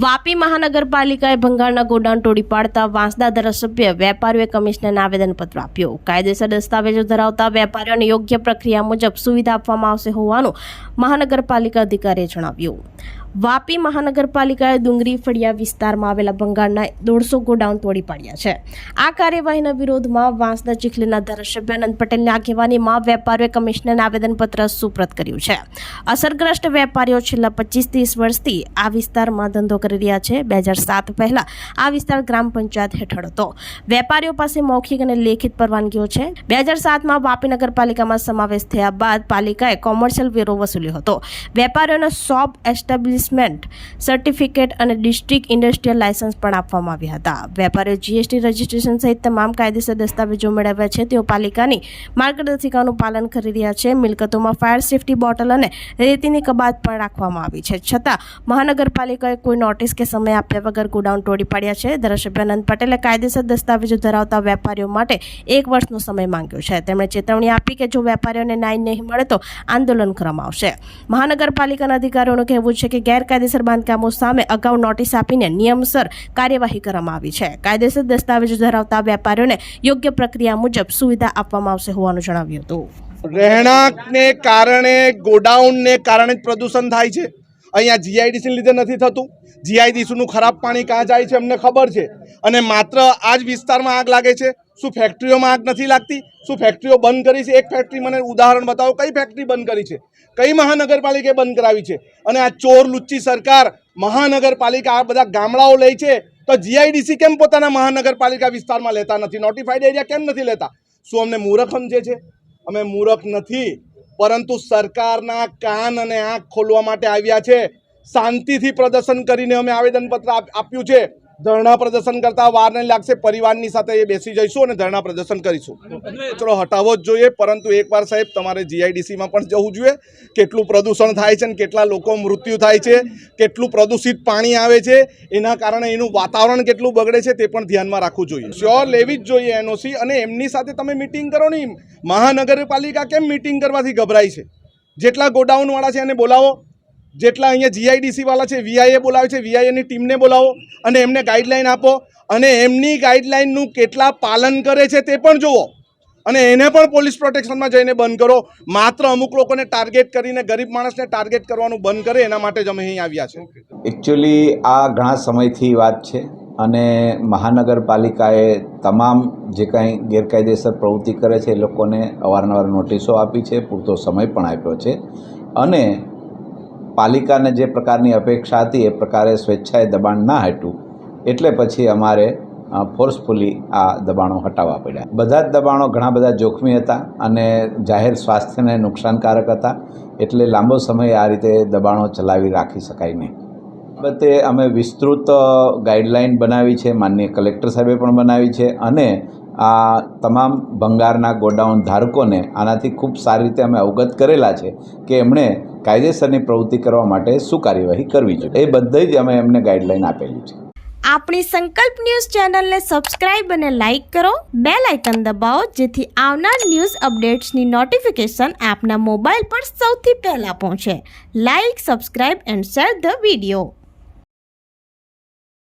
વાપી મહાનગરપાલિકાએ ભંગારના ગોડાઉન તોડી પાડતા વાંસદા ધારાસભ્ય વેપારીઓએ કમિશનરને આવેદનપત્ર આપ્યું. કાયદેસર દસ્તાવેજો ધરાવતા વેપારીઓને યોગ્ય પ્રક્રિયા મુજબ સુવિધા આપવામાં આવશે હોવાનું મહાનગરપાલિકા અધિકારીએ જણાવ્યું. વાપી મહાનગરપાલિકાએ ડુંગરી ફળિયા વિસ્તારમાં આવેલા બંગાળના દોઢસો ગોડાઉન તોડી પાડ્યા છે. આ કાર્યવાહીના વિરોધમાં વાંસદા ચીખલીના ધારાસભ્ય અનંત પટેલની આગેવાનીમાં વેપારીઓએ કમિશનરને આવેદનપત્ર સુપ્રત કર્યું છે. અસરગ્રસ્ત વેપારીઓ છેલ્લા પચીસ ત્રીસ વર્ષથી આ વિસ્તારમાં ધંધો કરી રહ્યા છે. બે હજાર સાત પહેલા આ વિસ્તાર ગ્રામ પંચાયત હેઠળ હતો. વેપારીઓ પાસે મૌખિક અને લેખિત પરવાનગીઓ છે. બે હજાર સાતમાં વાપી નગરપાલિકામાં સમાવેશ થયા બાદ પાલિકાએ કોમર્શિયલ વેરો વસૂલ્યો હતો. વેપારીઓને શોપ એસ્ટાબ્લિશમેન્ટ સર્ટિફિકેટ અને ડિસ્ટ્રિક્ટ ઇન્ડસ્ટ્રીયલ લાયસન્સ પણ આપવામાં આવ્યા હતા. વેપારીઓ જીએસટી રજિસ્ટ્રેશન સહિત તમામ કાયદેસર દસ્તાવેજો મેળવ્યા છે. તેઓ પાલિકાની માર્ગદર્શિકાનું પાલન કરી રહ્યા છે. મિલકતોમાં ફાયર સેફટી બોટલ અને રેતીની કબાત પણ રાખવામાં આવી છે. છતાં, મહાનગરપાલિકાએ કોઈ નોટિસ કે સમય આપ્યા વગર ગોડાઉન તોડી પાડ્યા છે. ધારાસભ્ય અનંત પટેલે કાયદેસર દસ્તાવેજો ધરાવતા વેપારીઓ માટે એક વર્ષનો સમય માંગ્યો છે. તેમણે ચેતવણી આપી કે જો વેપારીઓને ન્યાય નહીં મળે તો આંદોલન કરવામાં આવશે. મહાનગરપાલિકાના અધિકારીઓનું કહેવું છે કે ગેરકાયદેસર બાંધકામો સામે અગાઉ નોટિસ આપીને નિયમસર કાર્યવાહી કરવામાં આવી છે. કાયદેસર દસ્તાવેજો ધરાવતા વેપારીઓને યોગ્ય પ્રક્રિયા મુજબ સુવિધા આપવામાં આવશે હોવાનું જણાવ્યું હતું. રહેણાંકને કારણે ગોડાઉનને કારણે પ્રદૂષણ થાય છે. અહીંયા જીઆઈડીસીને લીધે નથી થતું. જીઆઈડીસીનું ખરાબ પાણી ક્યાં જાય છે અમને ખબર છે. અને માત્ર આ જ વિસ્તારમાં આગ લાગે છે. શું ફેક્ટરીઓમાં આગ નથી લાગતી? શું ફેક્ટરીઓ બંધ કરી છે? એક ફેક્ટરી મને ઉદાહરણ બતાવો, કઈ ફેક્ટરી બંધ કરી છે? કઈ મહાનગરપાલિકાએ બંધ કરાવી છે? અને આ ચોર લુચ્ચી સરકાર મહાનગરપાલિકા આ બધા ગામડાઓ લે છે, તો જીઆઈડીસી કેમ પોતાના મહાનગરપાલિકા વિસ્તારમાં લેતા નથી? નોટિફાઈડ એરિયા કેમ નથી લેતા? શું અમને મૂરખ સમજે છે? અમે મૂરખ નથી, પરંતુ સરકારના કાન અને આંખ ખોલવા માટે આવ્યા છે. શાંતિથી પ્રદર્શન કરીને અમે આવેદનપત્ર આપ- આપ્યું છે. ધરણા પ્રદર્શન કરતા વાર નહીં લાગશે પરિવારની સાથે એ બેસી જઈશું અને ધરણા પ્રદર્શન કરીશું. કચરો હટાવવો જ જોઈએ પરંતુ એકવાર સાહેબ તમારે જીઆઈડીસીમાં પણ જવું જોઈએ. કેટલું પ્રદૂષણ થાય છે અને કેટલા લોકો મૃત્યુ થાય છે કેટલું પ્રદૂષિત પાણી આવે છે એના કારણે એનું વાતાવરણ કેટલું બગડે છે તે પણ ધ્યાનમાં રાખવું જોઈએ. શ્યોર લેવી જ જોઈએ એનઓસી અને એમની સાથે તમે મિટિંગ કરો નહીં મહાનગરપાલિકા કેમ મિટિંગ કરવાથી ગભરાય છે? જેટલા ગોડાઉનવાળા છે એને બોલાવો. જેટલા અહીંયા જીઆઈડીસી વાળા છે વીઆઈએ બોલાવે છે વીઆઈએની ટીમને બોલાવો અને એમને ગાઈડલાઈન આપો અને એમની ગાઈડલાઈનનું કેટલા પાલન કરે છે તે પણ જુઓ. અને એને પણ પોલીસ પ્રોટેક્શનમાં જઈને બંધ કરો. માત્ર અમુક લોકોને ટાર્ગેટ કરીને, ગરીબ માણસને ટાર્ગેટ કરવાનું બંધ કરે, એના માટે જ અમે અહીં આવ્યા છે. એકચ્યુઅલી આ ઘણા સમયથી વાત છે અને મહાનગરપાલિકાએ તમામ જે કાંઈ ગેરકાયદેસર પ્રવૃત્તિ કરે છે એ લોકોને અવારનવાર નોટિસો આપી છે, પૂરતો સમય પણ આપ્યો છે. અને પાલિકાને જે પ્રકારની અપેક્ષા હતી એ પ્રકારે સ્વેચ્છાએ દબાણ ના હટ્યું એટલે પછી અમારે ફોર્સફુલી આ દબાણો હટાવવા પડ્યા. બધા જ દબાણો ઘણા બધા જોખમી હતા અને જાહેર સ્વાસ્થ્યને નુકસાનકારક હતા. એટલે લાંબો સમય આ રીતે દબાણો ચલાવી રાખી શકાય નહીં. બાબતે અમે વિસ્તૃત ગાઈડલાઇન બનાવી છે. માનનીય કલેક્ટર સાહેબે પણ બનાવી છે અને આ તમામ ભંગારના ગોડાઉન ધારકોને આનાથી ખૂબ સારી રીતે અમે અવગત કરેલા છે કે એમણે કાયદેસરની પ્રવૃત્તિ કરવા માટે શું કાર્યવાહી કરવી જોઈએ. એ બધી જ અમે એમને ગાઈડલાઈન આપેલી છે. આપણી સંકલ્પ ન્યૂઝ ચેનલને સબસ્ક્રાઇબ અને લાઇક કરો. બે લાઇકન દબાવો, જેથી આવનાર ન્યૂઝ અપડેટ્સની નોટિફિકેશન આપના મોબાઈલ પર સૌથી પહેલાં પહોંચે. Like, subscribe and share the video.